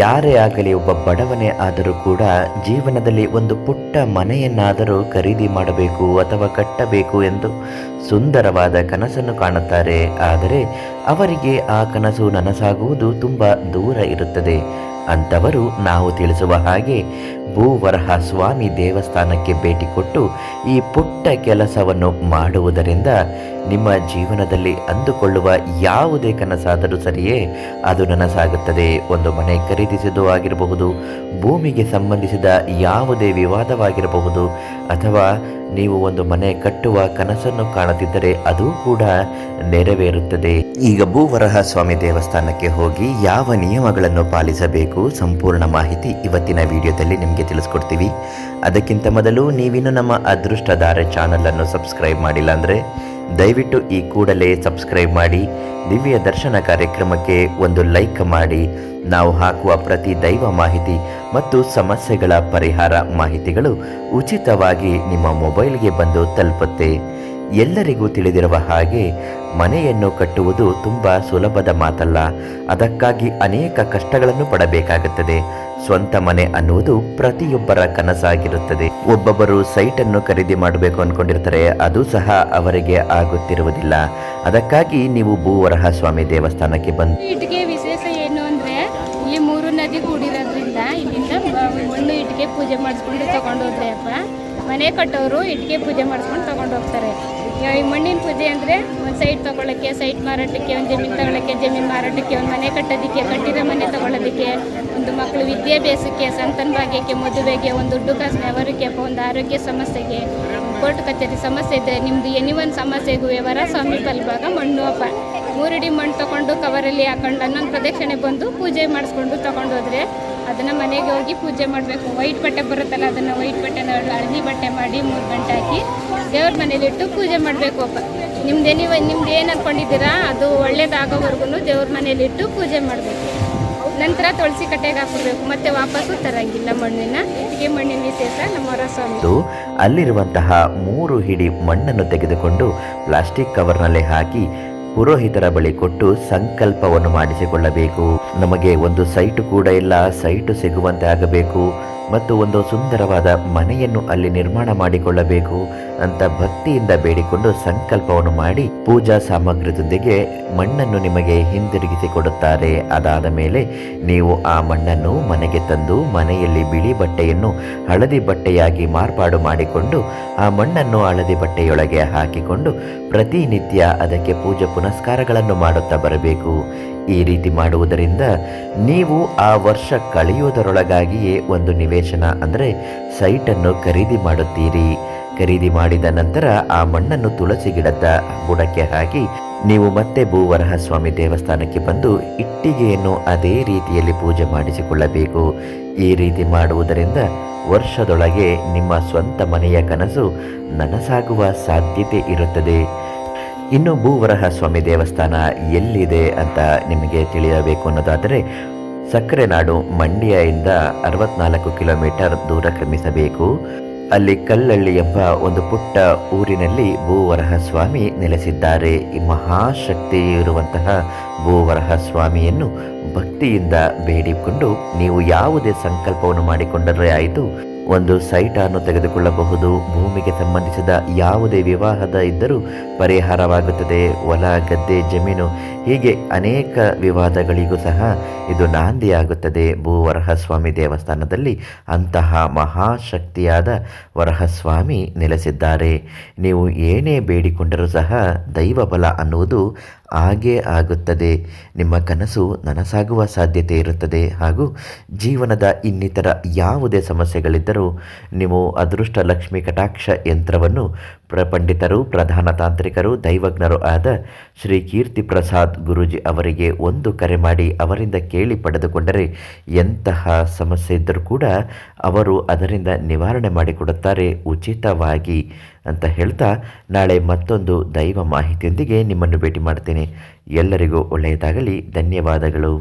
ಯಾರೇ ಆಗಲಿ ಒಬ್ಬ ಬಡವನೇ ಆದರೂ ಕೂಡ ಜೀವನದಲ್ಲಿ ಒಂದು ಪುಟ್ಟ ಮನೆಯನ್ನಾದರೂ ಖರೀದಿ ಮಾಡಬೇಕು ಅಥವಾ ಕಟ್ಟಬೇಕು ಎಂದು ಸುಂದರವಾದ ಕನಸನ್ನು ಕಾಣುತ್ತಾರೆ. ಆದರೆ ಅವರಿಗೆ ಆ ಕನಸು ನನಸಾಗುವುದು ತುಂಬ ದೂರ ಇರುತ್ತದೆ. ಅಂಥವರು ನಾವು ತಿಳಿಸುವ ಹಾಗೆ ಭೂವರಹ ಸ್ವಾಮಿ ದೇವಸ್ಥಾನಕ್ಕೆ ಭೇಟಿ ಕೊಟ್ಟು ಈ ಪುಟ್ಟ ಕೆಲಸವನ್ನು ಮಾಡುವುದರಿಂದ ನಿಮ್ಮ ಜೀವನದಲ್ಲಿ ಅಂದುಕೊಳ್ಳುವ ಯಾವುದೇ ಕನಸಾದರೂ ಸರಿಯೇ, ಅದು ನನಸಾಗುತ್ತದೆ. ಒಂದು ಮನೆ ಖರೀದಿಸಿದ್ದು ಆಗಿರಬಹುದು, ಭೂಮಿಗೆ ಸಂಬಂಧಿಸಿದ ಯಾವುದೇ ವಿವಾದವಾಗಿರಬಹುದು, ಅಥವಾ ನೀವು ಒಂದು ಮನೆ ಕಟ್ಟುವ ಕನಸನ್ನು ಕಾಣುತ್ತಿದ್ದರೆ ಅದು ಕೂಡ ನೆರವೇರುತ್ತದೆ. ಈಗ ಭೂವರಹ ಸ್ವಾಮಿ ದೇವಸ್ಥಾನಕ್ಕೆ ಹೋಗಿ ಯಾವ ನಿಯಮಗಳನ್ನು ಪಾಲಿಸಬೇಕು ಸಂಪೂರ್ಣ ಮಾಹಿತಿ ಇವತ್ತಿನ ವಿಡಿಯೋದಲ್ಲಿ ನಿಮಗೆ ತಿಳಿಸ್ಕೊಡ್ತೀವಿ. ಅದಕ್ಕಿಂತ ಮೊದಲು ನೀವಿನ್ನು ನಮ್ಮ ಅದೃಷ್ಟಧಾರೆ ಚಾನಲನ್ನು ಸಬ್ಸ್ಕ್ರೈಬ್ ಮಾಡಿಲ್ಲ ಅಂದರೆ ದಯವಿಟ್ಟು ಈ ಕೂಡಲೇ ಸಬ್ಸ್ಕ್ರೈಬ್ ಮಾಡಿ, ದಿವ್ಯ ದರ್ಶನ ಕಾರ್ಯಕ್ರಮಕ್ಕೆ ಒಂದು ಲೈಕ್ ಮಾಡಿ. ನಾವು ಹಾಕುವ ಪ್ರತಿ ದೈವ ಮಾಹಿತಿ ಮತ್ತು ಸಮಸ್ಯೆಗಳ ಪರಿಹಾರ ಮಾಹಿತಿಗಳು ಉಚಿತವಾಗಿ ನಿಮ್ಮ ಮೊಬೈಲ್ಗೆ ಬಂದು ತಲುಪುತ್ತೆ. ಎಲ್ಲರಿಗೂ ತಿಳಿದಿರುವ ಹಾಗೆ ಮನೆಯನ್ನು ಕಟ್ಟುವುದು ತುಂಬ ಸುಲಭದ ಮಾತಲ್ಲ. ಅದಕ್ಕಾಗಿ ಅನೇಕ ಕಷ್ಟಗಳನ್ನು ಪಡಬೇಕಾಗುತ್ತದೆ. ಸ್ವಂತ ಮನೆ ಅನ್ನುವುದು ಪ್ರತಿಯೊಬ್ಬರ ಕನಸಾಗಿರುತ್ತದೆ. ಒಬ್ಬೊಬ್ಬರು ಸೈಟನ್ನು ಖರೀದಿ ಮಾಡಬೇಕು ಅನ್ಕೊಂಡಿರ್ತಾರೆ. ಅದು ಸಹ ಅವರಿಗೆ ಆಗುತ್ತಿರುವುದಿಲ್ಲ. ಅದಕ್ಕಾಗಿ ನೀವು ಭೂವರಹ ಸ್ವಾಮಿ ದೇವಸ್ಥಾನಕ್ಕೆ ಬಂದು ಇಟ್ಟಿಗೆ ವಿಶೇಷ ಏನು ಅಂದ್ರೆ, ಇಲ್ಲಿ ಮೂರು ನದಿ ಕೂಡಿರೋದ್ರಿಂದ ಇಲ್ಲಿಂದ ಒಂದು ಇಟ್ಟಿಗೆ ಪೂಜೆ ಮಾಡಿಸ್ಕೊಂಡು ತಗೊಂಡೋದ್ರೆ ಅಪ್ಪ. ಮನೆ ಕಟ್ಟೋರು ಇಟ್ಟಿಗೆ ಪೂಜೆ ಮಾಡಿಸ್ಕೊಂಡು ತಗೊಂಡು ಹೋಗ್ತಾರೆ ಈ ಮಣ್ಣಿನ ಪೂಜೆ ಅಂದರೆ ಒಂದು ಸೈಟ್ ತಗೊಳ್ಳೋಕ್ಕೆ ಸೈಟ್ ಮಾರಾಟಕ್ಕೆ, ಒಂದು ಜಮೀನು ತಗೊಳ್ಳೋಕ್ಕೆ ಜಮೀನು ಮಾರಾಟಕ್ಕೆ, ಒಂದು ಮನೆ ಕಟ್ಟೋದಕ್ಕೆ, ಕಟ್ಟಿರೋ ಮನೆ ತೊಗೊಳೋದಕ್ಕೆ, ಒಂದು ಮಕ್ಕಳು ವಿದ್ಯಾಭ್ಯಾಸಕ್ಕೆ ಸಂತನ ಭಾಗ್ಯಕ್ಕೆ ಮದುವೆಗೆ, ಒಂದು ದುಡ್ಡು ಕಾಸು ವ್ಯವಹಾರಕ್ಕೆ ಒಂದು ಆರೋಗ್ಯ ಸಮಸ್ಯೆಗೆ, ಕೋರ್ಟ್ ಕಚೇರಿ ಸಮಸ್ಯೆ ಇದೆ ನಿಮ್ಮದು ಎನಿ ಒಂದು ಸಮಸ್ಯೆಗೂ ವ್ಯವಹಾರ ಸ್ವಾಮಿ ಬಲ್ಭಾಗ ಮಣ್ಣು ಅಪ್ಪ ಮೂರಡಿ ಮಣ್ಣು ತೊಗೊಂಡು ಕವರಲ್ಲಿ ಹಾಕೊಂಡು ಹನ್ನೊಂದು ಪ್ರದಕ್ಷಿಣೆ ಬಂದು ಪೂಜೆ ಮಾಡಿಸ್ಕೊಂಡು ತೊಗೊಂಡೋದ್ರೆ ಅದನ್ನು ಮನೆಗೆ ಹೋಗಿ ಪೂಜೆ ಮಾಡಬೇಕು. ವೈಟ್ ಬಟ್ಟೆ ಬರುತ್ತಲ್ಲ ಅದನ್ನು ವೈಟ್ ಬಟ್ಟೆನ ಹಳದಿ ಬಟ್ಟೆ ಮಾಡಿ ಮೂರು ಗಂಟೆ ಹಾಕಿ ದೇವ್ರ ಮನೇಲಿಟ್ಟು ಪೂಜೆ ಮಾಡಬೇಕು ಅಪ್ಪ. ನಿಮ್ದು ನೀವು ನಿಮ್ದು ಏನು ಅಂದ್ಕೊಂಡಿದ್ದೀರಾ ಅದು ಒಳ್ಳೇದಾಗೋವರೆಗೂ ದೇವ್ರ ಮನೇಲಿಟ್ಟು ಪೂಜೆ ಮಾಡಬೇಕು. ನಂತರ ತುಳಸಿ ಕಟ್ಟೆಗೆ ಹಾಕಬೇಕು ಮತ್ತೆ ವಾಪಸ್ಸು ತರಂಗಿಲ್ಲ ಮಣ್ಣಿನ. ಇಟ್ಟಿಗೆ ಮಣ್ಣಿನ ವಿಶೇಷ ನಮ್ಮ ಸ್ವಾಮಿ ಅಲ್ಲಿರುವಂತಹ ಮೂರು ಹಿಡಿ ಮಣ್ಣನ್ನು ತೆಗೆದುಕೊಂಡು ಪ್ಲಾಸ್ಟಿಕ್ ಕವರ್ನಲ್ಲಿ ಹಾಕಿ ಪುರೋಹಿತರ ಬಳಿ ಕೊಟ್ಟು ಸಂಕಲ್ಪವನ್ನು ಮಾಡಿಸಿಕೊಳ್ಳಬೇಕು. ನಮಗೆ ಒಂದು ಸೈಟು ಕೂಡ ಇಲ್ಲ. ಸೈಟು ಸಿಗುವಂತೆ ಆಗಬೇಕು. ಮತ್ತು ಒಂದು ಸುಂದರವಾದ ಮನೆಯನ್ನು ಅಲ್ಲಿ ನಿರ್ಮಾಣ ಮಾಡಿಕೊಳ್ಳಬೇಕು. ಅಂತ ಭಕ್ತಿಯಿಂದ ಬೇಡಿಕೊಂಡು ಸಂಕಲ್ಪವನ್ನು ಮಾಡಿ ಪೂಜಾ ಸಾಮಗ್ರಿಯೊಂದಿಗೆ ಮಣ್ಣನ್ನು ನಿಮಗೆ ಹಿಂದಿರುಗಿಸಿಕೊಡುತ್ತಾರೆ ಅದಾದ ಮೇಲೆ ನೀವು ಆ ಮಣ್ಣನ್ನು ಮನೆಗೆ ತಂದು ಮನೆಯಲ್ಲಿ ಬಿಳಿ ಬಟ್ಟೆಯನ್ನು ಹಳದಿ ಬಟ್ಟೆಯಾಗಿ ಮಾರ್ಪಾಡು ಮಾಡಿಕೊಂಡು ಆ ಮಣ್ಣನ್ನು ಹಳದಿ ಬಟ್ಟೆಯೊಳಗೆ ಹಾಕಿಕೊಂಡು ಪ್ರತಿನಿತ್ಯ ಅದಕ್ಕೆ ಪೂಜೆ ಪುನಸ್ಕಾರಗಳನ್ನು ಮಾಡುತ್ತಾ ಬರಬೇಕು. ಈ ರೀತಿ ಮಾಡುವುದರಿಂದ ನೀವು ಆ ವರ್ಷ ಕಳೆಯುವುದರೊಳಗಾಗಿಯೇ ಒಂದು ನಿವೇಶನ ಅಂದರೆ ಸೈಟನ್ನು ಖರೀದಿ ಮಾಡುತ್ತೀರಿ. ಖರೀದಿ ಮಾಡಿದ ನಂತರ ಆ ಮಣ್ಣನ್ನು ತುಳಸಿ ಗಿಡದ ಬುಡಕ್ಕೆ ಹಾಕಿ ನೀವು ಮತ್ತೆ ಭೂವರಹ ಸ್ವಾಮಿ ದೇವಸ್ಥಾನಕ್ಕೆ ಬಂದು ಇಟ್ಟಿಗೆಯನ್ನು ಅದೇ ರೀತಿಯಲ್ಲಿ ಪೂಜೆ ಮಾಡಿಸಿಕೊಳ್ಳಬೇಕು. ಈ ರೀತಿ ಮಾಡುವುದರಿಂದ ವರ್ಷದೊಳಗೆ ನಿಮ್ಮ ಸ್ವಂತ ಮನೆಯ ಕನಸು ನನಸಾಗುವ ಸಾಧ್ಯತೆ ಇರುತ್ತದೆ. ಇನ್ನು ಭೂವರಹ ಸ್ವಾಮಿ ದೇವಸ್ಥಾನ ಎಲ್ಲಿದೆ ಅಂತ ನಿಮಗೆ ತಿಳಿಯಬೇಕು ಅನ್ನೋದಾದರೆ ಸಕ್ಕರೆ ನಾಡು ಮಂಡ್ಯದಿಂದ ಅರವತ್ನಾಲ್ಕು ಕಿಲೋಮೀಟರ್ ದೂರ ಕ್ರಮಿಸಬೇಕು. ಅಲ್ಲಿ ಕಲ್ಲಳ್ಳಿ ಎಂಬ ಒಂದು ಪುಟ್ಟ ಊರಿನಲ್ಲಿ ಭೂವರಹ ಸ್ವಾಮಿ ನೆಲೆಸಿದ್ದಾರೆ. ಈ ಮಹಾಶಕ್ತಿ ಇರುವಂತಹ ಭೂವರಹ ಸ್ವಾಮಿಯನ್ನು ಭಕ್ತಿಯಿಂದ ಬೇಡಿಕೊಂಡು ನೀವು ಯಾವುದೇ ಸಂಕಲ್ಪವನ್ನು ಮಾಡಿಕೊಂಡರೆ ಆಯಿತು. ಒಂದು ಸೈಟನ್ನು ತೆಗೆದುಕೊಳ್ಳಬಹುದು. ಭೂಮಿಗೆ ಸಂಬಂಧಿಸಿದ ಯಾವುದೇ ವಿವಾಹದ ಇದ್ದರೂ ಪರಿಹಾರವಾಗುತ್ತದೆ. ಹೊಲ, ಗದ್ದೆ, ಜಮೀನು ಹೀಗೆ ಅನೇಕ ವಿವಾದಗಳಿಗೂ ಸಹ ಇದು ನಾಂದಿಯಾಗುತ್ತದೆ. ಭೂ ವರಹಸ್ವಾಮಿ ದೇವಸ್ಥಾನದಲ್ಲಿ ಅಂತಹ ಮಹಾಶಕ್ತಿಯಾದ ವರಹಸ್ವಾಮಿ ನೆಲೆಸಿದ್ದಾರೆ. ನೀವು ಏನೇ ಬೇಡಿಕೊಂಡರೂ ಸಹ ದೈವ ಬಲ ಅನ್ನುವುದು ಹಾಗೇ ಆಗುತ್ತದೆ. ನಿಮ್ಮ ಕನಸು ನನಸಾಗುವ ಸಾಧ್ಯತೆ ಇರುತ್ತದೆ. ಹಾಗೂ ಜೀವನದ ಇನ್ನಿತರ ಯಾವುದೇ ಸಮಸ್ಯೆಗಳಿದ್ದರೂ ನೀವು ಅದೃಷ್ಟ ಲಕ್ಷ್ಮಿ ಕಟಾಕ್ಷ ಯಂತ್ರವನ್ನು ಪ್ರಪಂಡಿತರು, ಪ್ರಧಾನ ತಾಂತ್ರಿಕರು, ದೈವಜ್ಞರು ಆದ ಶ್ರೀ ಕೀರ್ತಿ ಪ್ರಸಾದ್ ಗುರೂಜಿ ಅವರಿಗೆ ಒಂದು ಕರೆ ಮಾಡಿ ಅವರಿಂದ ಕೇಳಿ ಪಡೆದುಕೊಂಡರೆ ಎಂತಹ ಸಮಸ್ಯೆ ಇದ್ದರೂ ಕೂಡ ಅವರು ಅದರಿಂದ ನಿವಾರಣೆ ಮಾಡಿಕೊಡುತ್ತಾರೆ, ಉಚಿತವಾಗಿ ಅಂತ ಹೇಳ್ತಾ ನಾಳೆ ಮತ್ತೊಂದು ದೈವ ಮಾಹಿತಿಯೊಂದಿಗೆ ನಿಮ್ಮನ್ನು ಭೇಟಿ ಮಾಡ್ತೇನೆ. ಎಲ್ಲರಿಗೂ ಒಳ್ಳೆಯದಾಗಲಿ. ಧನ್ಯವಾದಗಳು.